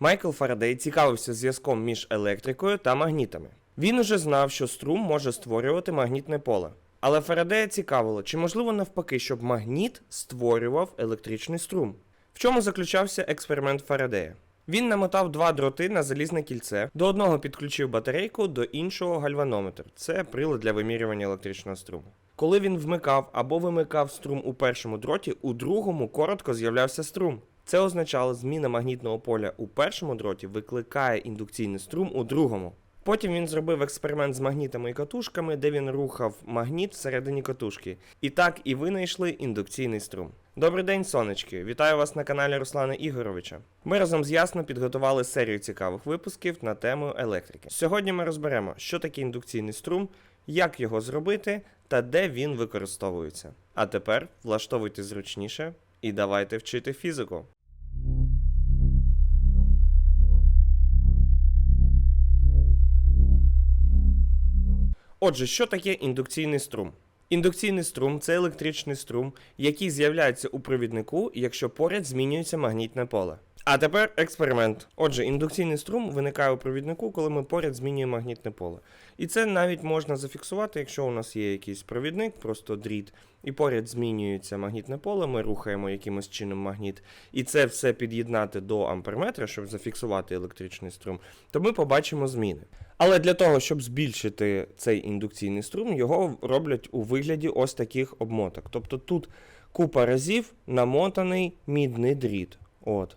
Майкл Фарадей цікавився зв'язком між електрикою та магнітами. Він уже знав, що струм може створювати магнітне поле. Але Фарадея цікавило, чи можливо навпаки, щоб магніт створював електричний струм. В чому заключався експеримент Фарадея? Він намотав два дроти на залізне кільце, до одного підключив батарейку, до іншого гальванометр. Це прилад для вимірювання електричного струму. Коли він вмикав або вимикав струм у першому дроті, у другому коротко з'являвся струм. Це означало, зміна магнітного поля у першому дроті викликає індукційний струм у другому. Потім він зробив експеримент з магнітами і катушками, де він рухав магніт всередині катушки. І так і винайшли індукційний струм. Добрий день, сонечки! Вітаю вас на каналі Руслана Ігоровича. Ми разом з Ясно підготували серію цікавих випусків на тему електрики. Сьогодні ми розберемо, що таке індукційний струм, як його зробити та де він використовується. А тепер влаштовуйте зручніше і давайте вчити фізику. Отже, що таке індукційний струм? Індукційний струм це електричний струм, який з'являється у провіднику, якщо поряд змінюється магнітне поле. А тепер експеримент. Отже, індукційний струм виникає у провіднику, коли ми поряд змінюємо магнітне поле. І це навіть можна зафіксувати, якщо у нас є якийсь провідник, просто дріт, і поряд змінюється магнітне поле, ми рухаємо якимось чином магніт, і це все під'єднати до амперметра, щоб зафіксувати електричний струм, то ми побачимо зміни. Але для того, щоб збільшити цей індукційний струм, його роблять у вигляді ось таких обмоток. Тобто тут купа разів намотаний мідний дріт. От.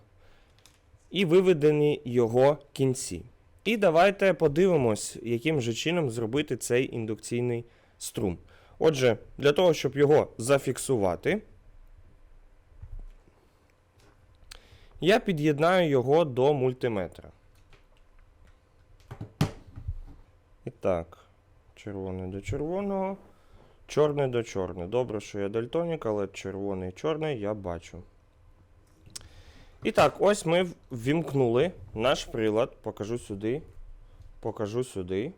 І виведені його кінці. І давайте подивимось, яким же чином зробити цей індукційний струм. Отже, для того, щоб його зафіксувати, я під'єднаю його до мультиметра. І так, червоне до червоного, чорне до чорне. Добре, що я дальтонік, але червоний і чорний я бачу. І так, ось ми ввімкнули наш прилад. Покажу сюди. Покажу сюди.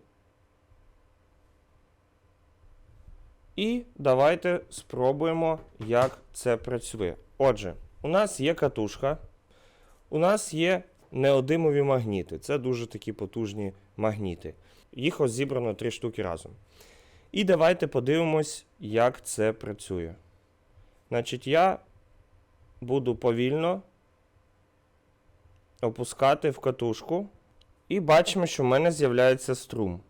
І давайте спробуємо, як це працює. Отже, у нас є катушка, у нас є неодимові магніти. Це дуже такі потужні магніти. Їх ось зібрано три штуки разом. І давайте подивимось, як це працює. Значить, я буду повільно опускати в катушку. І бачимо, що в мене з'являється струм.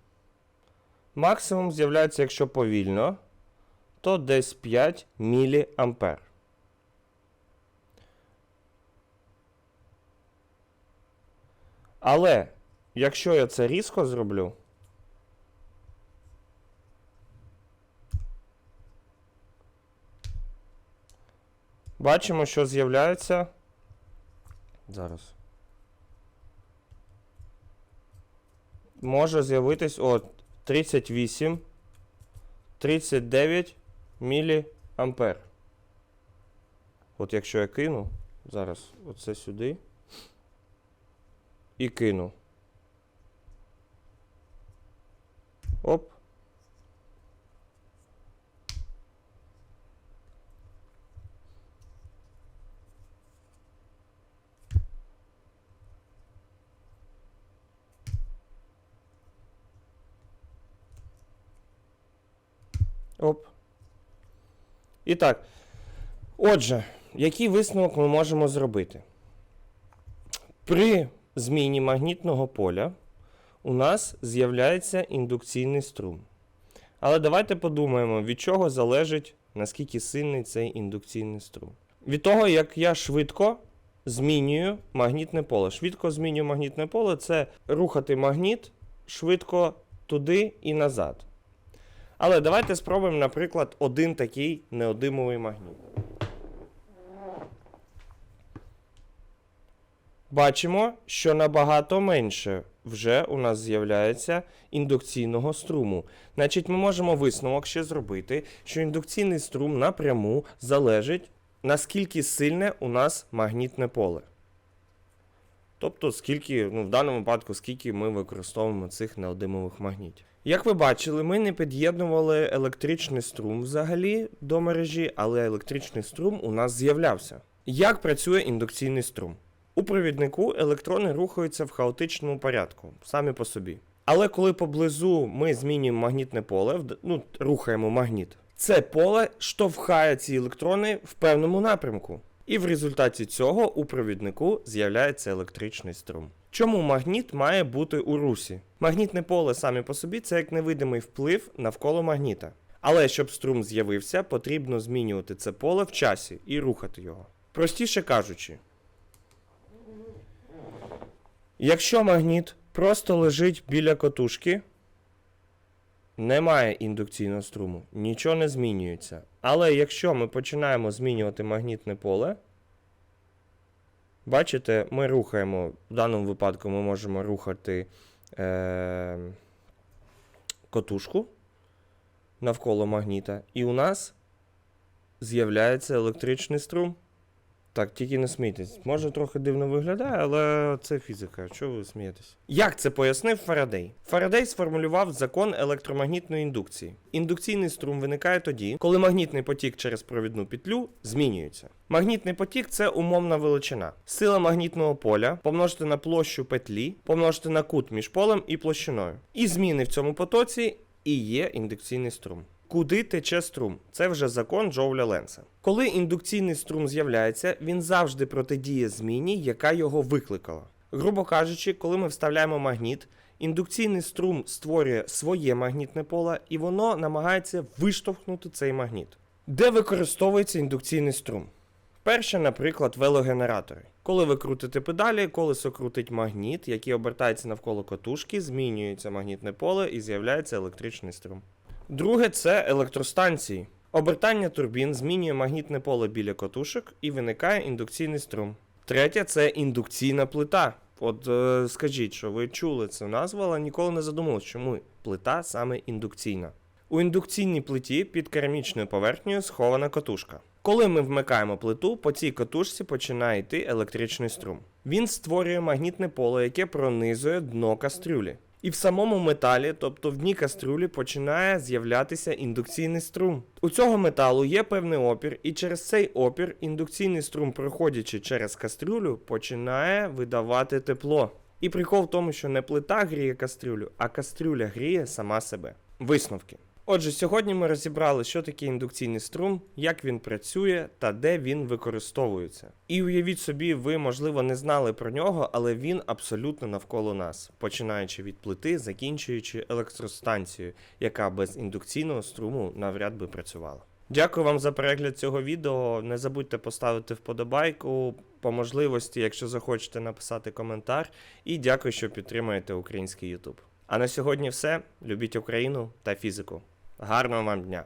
Максимум з'являється, якщо повільно, то десь 5 мА. Але якщо я це різко зроблю, бачимо, що з'являється. Зараз. Може з'явитись от 38, 39 міліампер. От якщо я кину, зараз оце сюди і кину. Оп. Оп. І так. Отже, який висновок ми можемо зробити? При зміні магнітного поля у нас з'являється індукційний струм. Але давайте подумаємо, від чого залежить, наскільки сильний цей індукційний струм. Від того, як я швидко змінюю магнітне поле. Швидко змінюю магнітне поле це рухати магніт швидко туди і назад. Але давайте спробуємо, наприклад, один такий неодимовий магніт. Бачимо, що набагато менше вже у нас з'являється індукційного струму. Значить, ми можемо висновок ще зробити, що індукційний струм напряму залежить, наскільки сильне у нас магнітне поле. Тобто, скільки, ну, в даному випадку, скільки ми використовуємо цих неодимових магнітів. Як ви бачили, ми не під'єднували електричний струм взагалі до мережі, але електричний струм у нас з'являвся. Як працює індукційний струм? У провіднику електрони рухаються в хаотичному порядку, самі по собі. Але коли поблизу ми змінюємо магнітне поле, ну, рухаємо магніт, це поле штовхає ці електрони в певному напрямку. І в результаті цього у провіднику з'являється електричний струм. Чому магніт має бути у русі? Магнітне поле самі по собі це як невидимий вплив навколо магніта. Але щоб струм з'явився, потрібно змінювати це поле в часі і рухати його. Простіше кажучи, якщо магніт просто лежить біля котушки, немає індукційного струму, нічого не змінюється. Але якщо ми починаємо змінювати магнітне поле, бачите, ми рухаємо, в даному випадку ми можемо рухати е- котушку навколо магніта, і у нас з'являється електричний струм. Так, тільки не смійтесь. Може трохи дивно виглядає, але це фізика. Чого ви смієтесь? Як це пояснив Фарадей? Фарадей сформулював закон електромагнітної індукції. Індукційний струм виникає тоді, коли магнітний потік через провідну петлю змінюється. Магнітний потік це умовна величина. Сила магнітного поля помножити на площу петлі, помножити на кут між полем і площиною. І зміни в цьому потоці і є індукційний струм. Куди тече струм? Це вже закон Джоуля Ленса. Коли індукційний струм з'являється, він завжди протидіє зміні, яка його викликала. Грубо кажучи, коли ми вставляємо магніт, індукційний струм створює своє магнітне поле, і воно намагається виштовхнути цей магніт. Де використовується індукційний струм? Перше, наприклад, велогенератори. Коли ви крутите педалі, колесо крутить магніт, який обертається навколо катушки, змінюється магнітне поле і з'являється електричний струм. Друге це електростанції. Обертання турбін змінює магнітне поле біля котушок і виникає індукційний струм. Третє це індукційна плита. От е, скажіть, що ви чули цю назву, але ніколи не задумувалися, чому плита саме індукційна. У індукційній плиті під керамічною поверхнею схована катушка. Коли ми вмикаємо плиту, по цій катушці починає йти електричний струм. Він створює магнітне поле, яке пронизує дно кастрюлі. І в самому металі, тобто в дні кастрюлі, починає з'являтися індукційний струм. У цього металу є певний опір, і через цей опір індукційний струм, проходячи через кастрюлю, починає видавати тепло. І прикол в тому, що не плита гріє кастрюлю, а кастрюля гріє сама себе. Висновки. Отже, сьогодні ми розібрали, що таке індукційний струм, як він працює та де він використовується. І уявіть собі, ви, можливо, не знали про нього, але він абсолютно навколо нас, починаючи від плити, закінчуючи електростанцією, яка без індукційного струму навряд би працювала. Дякую вам за перегляд цього відео. Не забудьте поставити вподобайку по можливості, якщо захочете написати коментар. І дякую, що підтримуєте український YouTube. А на сьогодні все. Любіть Україну та фізику. Гарного вам дня!